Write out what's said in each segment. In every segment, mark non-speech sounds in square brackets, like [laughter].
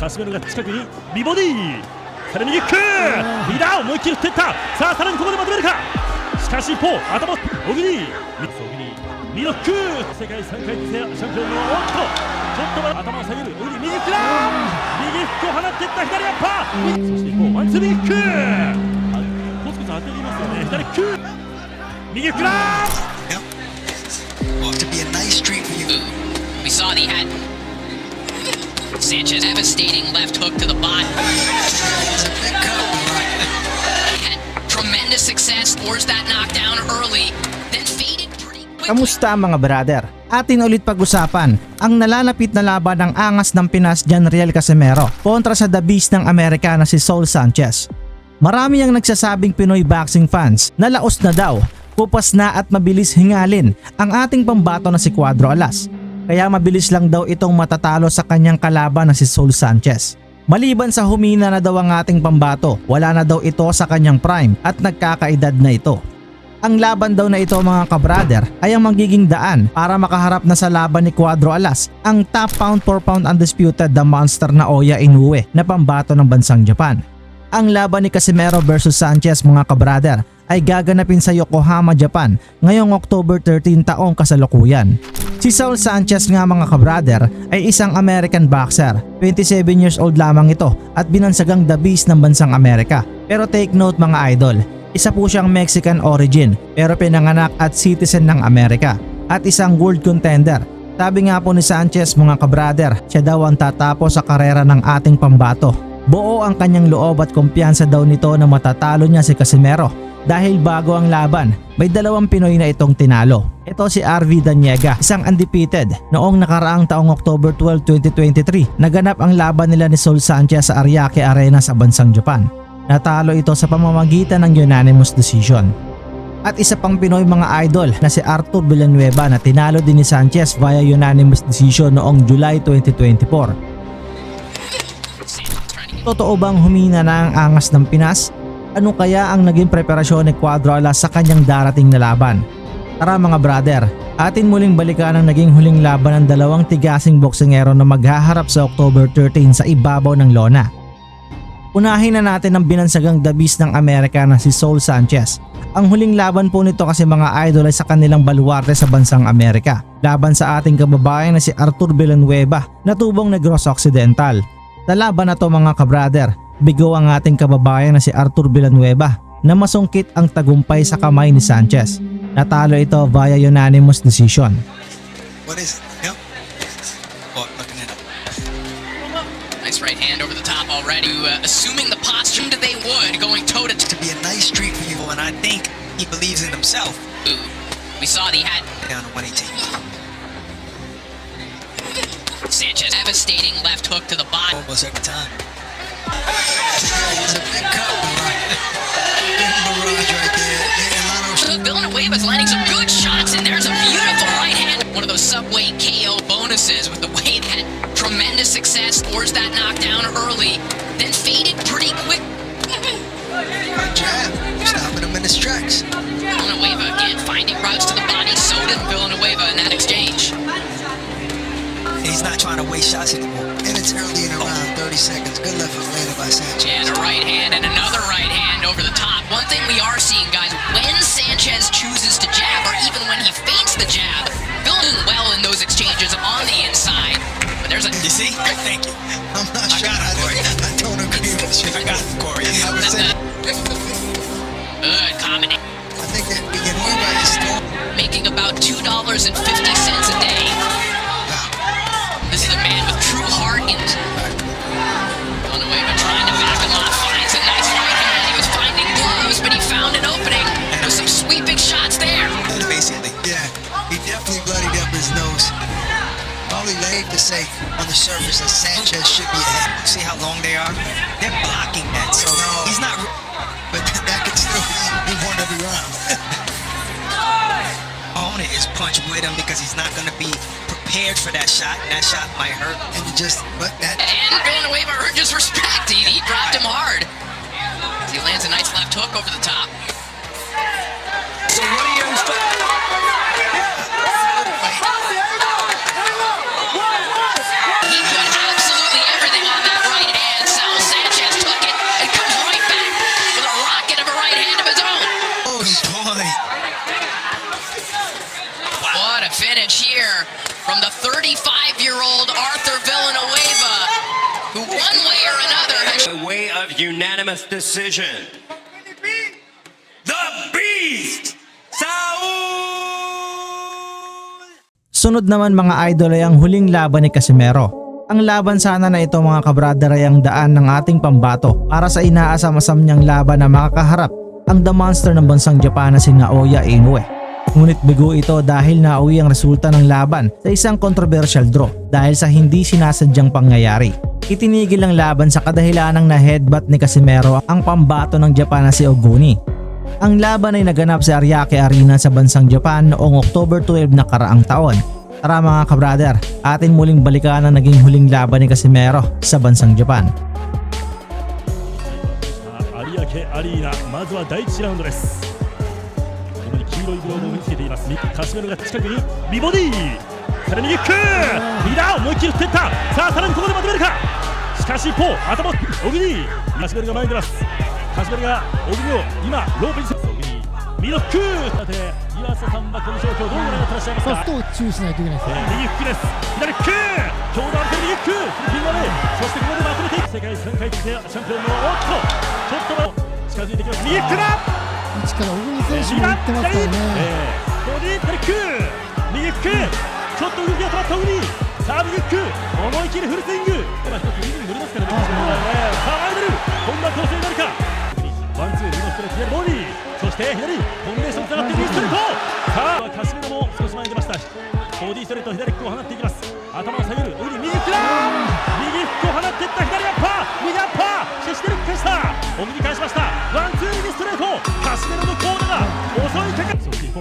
カシメロが近くにビボディさらにキック右だ思いっきり振っていった。さあさらにここでまとめるか。しかし一方頭小栗ミッツ小栗ミドック。世界3回転チャンピオンのおっとちょっとま頭を下げる。小栗右クラ右フックを放っていった左アッパー。そして一方ワンツービック。あコツコツ当てていますよね。左キック右クラ Yep. Ought to be a nice streak for you. We saw that he had Sanchez devastating left hook to the bot. Had tremendous success, forced that knockdown early, then faded pretty quickly. Kamusta mga brother? Atin ulit pag-usapan ang nalalapit na laban ng angas ng Pinas Jan Riel Casimero kontra sa The Beast ng Amerika na si Saul Sanchez. Marami ang nagsasabing Pinoy boxing fans na laos na daw, pupas na at mabilis hingalin ang ating pambato na si Cuadro Alas. Kaya mabilis lang daw itong matatalo sa kanyang kalaban na si Saul Sanchez. Maliban sa humina na daw ang ating pambato, wala na daw ito sa kanyang prime at nagkakaedad na ito. Ang laban daw na ito mga kabrader ay ang magiging daan para makaharap na sa laban ni Cuadro Alas ang top pound for pound undisputed the monster na Oya Inoue na pambato ng bansang Japan. Ang laban ni Casimero versus Sanchez mga kabrader ay gaganapin sa Yokohama, Japan ngayong October 13 taong kasalukuyan. Si Saul Sanchez nga mga kabrader ay isang American boxer. 27 years old lamang ito at binansagang the beast ng bansang Amerika. Pero take note mga idol, isa po siyang Mexican origin pero pinanganak at citizen ng Amerika at isang world contender. Sabi nga po ni Sanchez mga kabrader, siya daw ang tatapos sa karera ng ating pambato. Buo ang kanyang loob at kumpiyansa daw nito na matatalo niya si Casimero dahil bago ang laban, may dalawang Pinoy na itong tinalo. Ito si RV Daniega, isang undefeated. Noong nakaraang taong October 12, 2023, naganap ang laban nila ni Saul Sanchez sa Ariake Arena sa bansang Japan. Natalo ito sa pamamagitan ng unanimous decision. At isa pang Pinoy mga idol na si Arthur Villanueva na tinalo din ni Sanchez via unanimous decision noong July 2024. Sanchez trying to Totoo bang humina na ang angas ng Pinas? Ano kaya ang naging preparasyon ni Cuadro Alas sa kanyang darating na laban? Tara mga brother, atin muling balikan ang naging huling laban ng dalawang tigasing boksingero na maghaharap sa October 13 sa ibabaw ng lona. Unahin na natin ang binansagang Beast ng Amerika na si Saul Sanchez. Ang huling laban po nito kasi mga idol ay sa kanilang baluarte sa bansang Amerika. Laban sa ating kababayan na si Arthur Villanueva na tubong Negros Occidental. Sa laban na to mga kabrader, bigo ang ating kababayan na si Arthur Villanueva na masungkit ang tagumpay sa kamay ni Sanchez. Natalo ito via unanimous decision. What is it? Yep. Oh, looking it up. nice right hand over the top already. Uh, assuming the posture that they would, going toe to To be a nice streak for you, and I think he believes in himself. toe. We saw that he had Down to 118. Sanchez devastating left hook to the bot. Almost every time. It's a big cut, right? Big barrage right there. Yeah, Lano Villanueva's landing some good shots, and there's a beautiful right hand. One of those subway KO bonuses with the way that tremendous success forced that knockdown early, then faded pretty quick. Good jab. Stopping him in his tracks. Villanueva again finding routes to the body. So did Villanueva in that exchange. He's not trying to waste shots anymore seconds. Good left foot landed by Sanchez. And a right hand and another right hand over the top. One thing we are seeing, guys, when Sanchez chooses to jab or even when he feints the jab, Phil doing well in those exchanges on the inside. But there's a... You see? Thank you. I'm not I sure. Got. I, [laughs] I don't agree with you. I got it, Corey. I. [laughs] Good combination. I think that beginning by is still... Making about $2.50 Probably late to say on the surface that Sanchez should be ahead. See how long they are? They're blocking that, so he's not. But [laughs] that could still be he won every round. [laughs] Opponent is punch with him because he's not going to be prepared for that shot. That shot might hurt. And it just, but that And Villanueva earned his respect. He, he dropped him hard. He lands a nice left hook over the top. So what advantage here from the 35-year-old Arthur Villanueva, who one way or another has... The way of unanimous decision. The Beast! Saul! Sunod naman mga idol ay ang huling laban ni Casimero. Ang laban sana na ito mga kabrader ay ang daan ng ating pambato para sa inaasam-asam niyang laban na makakaharap ang the monster ng bansang Japan na si Naoya Inoue. Ngunit bigo ito dahil nauwi ang resulta ng laban sa isang controversial draw dahil sa hindi sinasadyang pangyayari. Itinigil ang laban sa kadahilanang na headbutt ni Casimero ang pambato ng Japan na si Oguni. Ang laban ay naganap sa Ariake Arena sa bansang Japan noong October 12 na karaang taon. Tara mga kabrader, atin muling balikan ang naging huling laban ni Casimero sa bansang Japan. さあ有明アリーナまずは第1ラウンドです共に 黄色いグローブを身につけています。カシメロが近くにビボディさらに右キック。右だ思いっきり振っていった。さあさらにここでまとめるか。しかし一方頭オグニーカシメロが前に出ます。カシメロがオグニを今ロープにせオグニーミドック。さて岩佐さんはこの状況どうご覧になってらっしゃいますか？そうすると注意しないといけないですえね。ー右利きです。左キック。強打ある右キック。フィンガーで。そしてここでまとめて世界3回転チャンピオンのおっとちょっと近づいてきます。右キックだから小国選手も行ってますからね。ボディトリック右キックちょっと動きが止まったウニさあ右キック思い切りフルスイング今一つ右に乗りますからねさあ前に出るこんな構成になるかワンツー右のストレート左ボディそして左コンビネーションつながって右ストレートさあカシメロも少し前に出ました。ボディストレート左キックを放っていきます。頭を下げる。ウニ右キックだ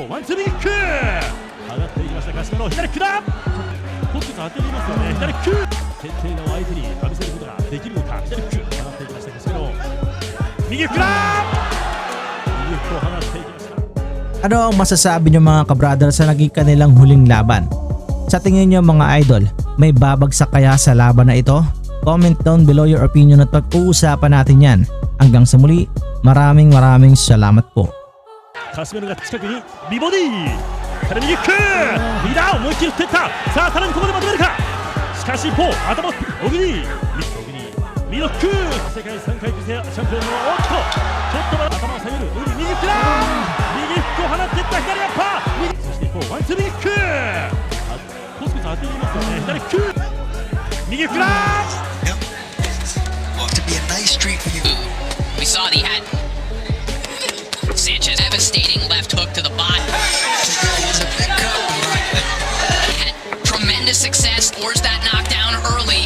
ワンツー右キック上がっていきましたカシメロ左キックだコックス当てていますよね左キック徹底の相手に浴びせることができるのか左キック放っていきましたカシメロ右キックだ右キックを放っていきました Ano ang masasabi niyo mga kabrader sa naging kanilang huling laban? Sa tingin niyo mga idol, may babagsak kaya sa laban na ito? Comment down below your opinion at pag-uusapan natin yan. Hanggang sa muli, maraming maraming salamat po. カシメロが近くにビボディさらに右キック。右だ思いっきり振っていった。さあさらにここでまとめるか。しかし一方頭オグニーミスオグニーミドック。世界3回転チャンピオンのおっと。ちょっとまだ頭を下げる。オグニー右キックだ。右フックを放っていった左アッパー。そして一方ワンツー右キック。コスコス当てていますよね。左キック。右フックだ。Yep. Going to be a nice treat for you. We saw that he had devastating left hook to the body. Had tremendous success, forced that knockdown early.